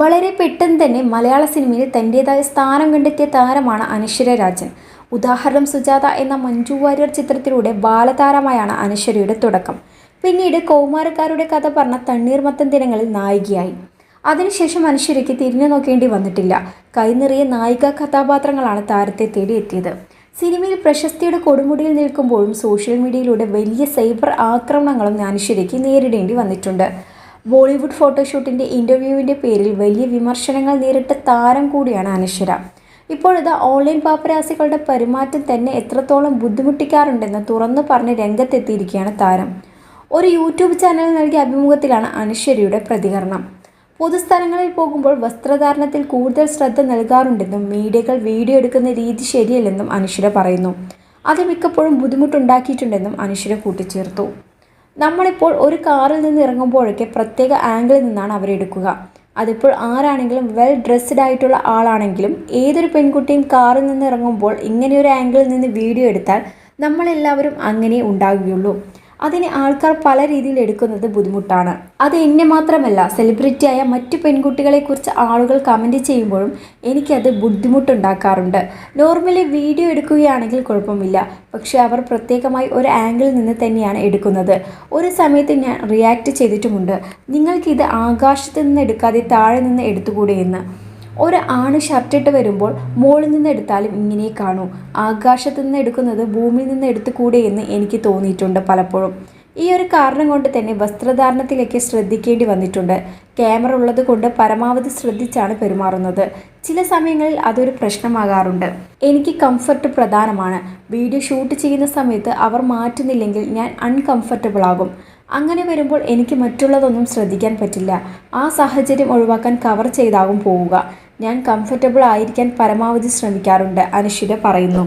വളരെ പെട്ടെന്ന് തന്നെ മലയാള സിനിമയിൽ തന്റേതായ സ്ഥാനം കണ്ടെത്തിയ താരമാണ് അനശ്വര രാജൻ. ഉദാഹരണം സുജാത എന്ന മഞ്ജു വാര്യർ ചിത്രത്തിലൂടെ ബാലതാരമായാണ് അനശ്വരയുടെ തുടക്കം. പിന്നീട് കൗമാരക്കാരുടെ കഥ പറഞ്ഞ തണ്ണീർമത്തൻ ദിനങ്ങളിൽ നായികയായി. അതിനുശേഷം അനശ്വരയ്ക്ക് തിരിഞ്ഞു നോക്കേണ്ടി വന്നിട്ടില്ല. കൈനിറിയ നായിക കഥാപാത്രങ്ങളാണ് താരത്തെ തേടിയെത്തിയത്. സിനിമയിൽ പ്രശസ്തിയുടെ കൊടുമുടിയിൽ നിൽക്കുമ്പോഴും സോഷ്യൽ മീഡിയയിലൂടെ വലിയ സൈബർ ആക്രമണങ്ങളും അനശ്വരയ്ക്ക് നേരിടേണ്ടി വന്നിട്ടുണ്ട്. ബോളിവുഡ് ഫോട്ടോഷൂട്ടിന്റെ ഇന്റർവ്യൂവിന്റെ പേരിൽ വലിയ വിമർശനങ്ങൾ നേരിട്ട താരം കൂടിയാണ് അനശ്വര. ഇപ്പോഴിത് ഓൺലൈൻ പാപ്പരാസികളുടെ പെരുമാറ്റം തന്നെ എത്രത്തോളം ബുദ്ധിമുട്ടിക്കാറുണ്ടെന്ന് തുറന്നു പറഞ്ഞ് രംഗത്തെത്തിയിരിക്കുകയാണ് താരം. ഒരു യൂട്യൂബ് ചാനലിൽ നൽകിയ അഭിമുഖത്തിലാണ് അനശ്വരയുടെ പ്രതികരണം. പൊതുസ്ഥലങ്ങളിൽ പോകുമ്പോൾ വസ്ത്രധാരണത്തിൽ കൂടുതൽ ശ്രദ്ധ നൽകാറുണ്ടെന്നും മീഡിയകൾ വീഡിയോ എടുക്കുന്ന രീതി ശരിയല്ലെന്നും അനശ്വര പറയുന്നു. അത് മിക്കപ്പോഴും ബുദ്ധിമുട്ടുണ്ടാക്കിയിട്ടുണ്ടെന്നും അനശ്വര കൂട്ടിച്ചേർത്തു. നമ്മളിപ്പോൾ ഒരു കാറിൽ നിന്ന് ഇറങ്ങുമ്പോഴൊക്കെ പ്രത്യേക ആംഗിളിൽ നിന്നാണ് അവരെടുക്കുക അതിപ്പോൾ ആരാണെങ്കിലും വെൽ ഡ്രസ്ഡ് ആയിട്ടുള്ള ആളാണെങ്കിലും ഏതൊരു പെൺകുട്ടിയും കാറിൽ നിന്ന് ഇറങ്ങുമ്പോൾ ഇങ്ങനെയൊരു ആംഗിളിൽ നിന്ന് വീഡിയോ എടുത്താൽ നമ്മളെല്ലാവരും അങ്ങനെ ഉണ്ടാകുകയുള്ളൂ അതിനെ ആൾക്കാർ പല രീതിയിൽ എടുക്കുന്നത് ബുദ്ധിമുട്ടാണ്. അത് എന്നെ മാത്രമല്ല സെലിബ്രിറ്റിയായ മറ്റു പെൺകുട്ടികളെക്കുറിച്ച് ആളുകൾ കമന്റ് ചെയ്യുമ്പോഴും എനിക്കത് ബുദ്ധിമുട്ടുണ്ടാക്കാറുണ്ട്. നോർമലി വീഡിയോ എടുക്കുകയാണെങ്കിൽ കുഴപ്പമില്ല. പക്ഷേ അവർ പ്രത്യേകമായി ഒരു ആംഗിളിൽ നിന്ന് തന്നെയാണ് എടുക്കുന്നത്. ഒരു സമയത്ത് ഞാൻ റിയാക്ട് ചെയ്തിട്ടുമുണ്ട്. നിങ്ങൾക്കിത് ആകാശത്ത് നിന്ന് എടുക്കാതെ താഴെ നിന്ന് എടുത്തുകൂടെ എന്ന്? ഒരു ആണ് ഷർട്ടിട്ട് വരുമ്പോൾ മുകളിൽ നിന്ന് എടുത്താലും ഇങ്ങനെ കാണൂ. ആകാശത്ത് നിന്ന് എടുക്കുന്നത് ഭൂമിയിൽ നിന്ന് എടുത്തുകൂടെ എന്ന് എനിക്ക് തോന്നിയിട്ടുണ്ട് പലപ്പോഴും. ഈ ഒരു കാരണം കൊണ്ട് തന്നെ വസ്ത്രധാരണത്തിലേക്ക് ശ്രദ്ധിക്കേണ്ടി വന്നിട്ടുണ്ട്. ക്യാമറ ഉള്ളത് കൊണ്ട് പരമാവധി ശ്രദ്ധിച്ചാണ് പെരുമാറുന്നത്. ചില സമയങ്ങളിൽ അതൊരു പ്രശ്നമാകാറുണ്ട്. എനിക്ക് കംഫർട്ട് പ്രധാനമാണ്. വീഡിയോ ഷൂട്ട് ചെയ്യുന്ന സമയത്ത് അവർ മാറ്റുന്നില്ലെങ്കിൽ ഞാൻ അൺകംഫർട്ടബിൾ ആകും. അങ്ങനെ വരുമ്പോൾ എനിക്ക് മറ്റുള്ളതൊന്നും ശ്രദ്ധിക്കാൻ പറ്റില്ല. ആ സാഹചര്യം ഒഴിവാക്കാൻ കവർ ചെയ്താകും പോവുക. ഞാൻ കംഫർട്ടബിൾ ആയിരിക്കാൻ പരമാവധി ശ്രമിക്കാറുണ്ട് അനുഷിത പറയുന്നു.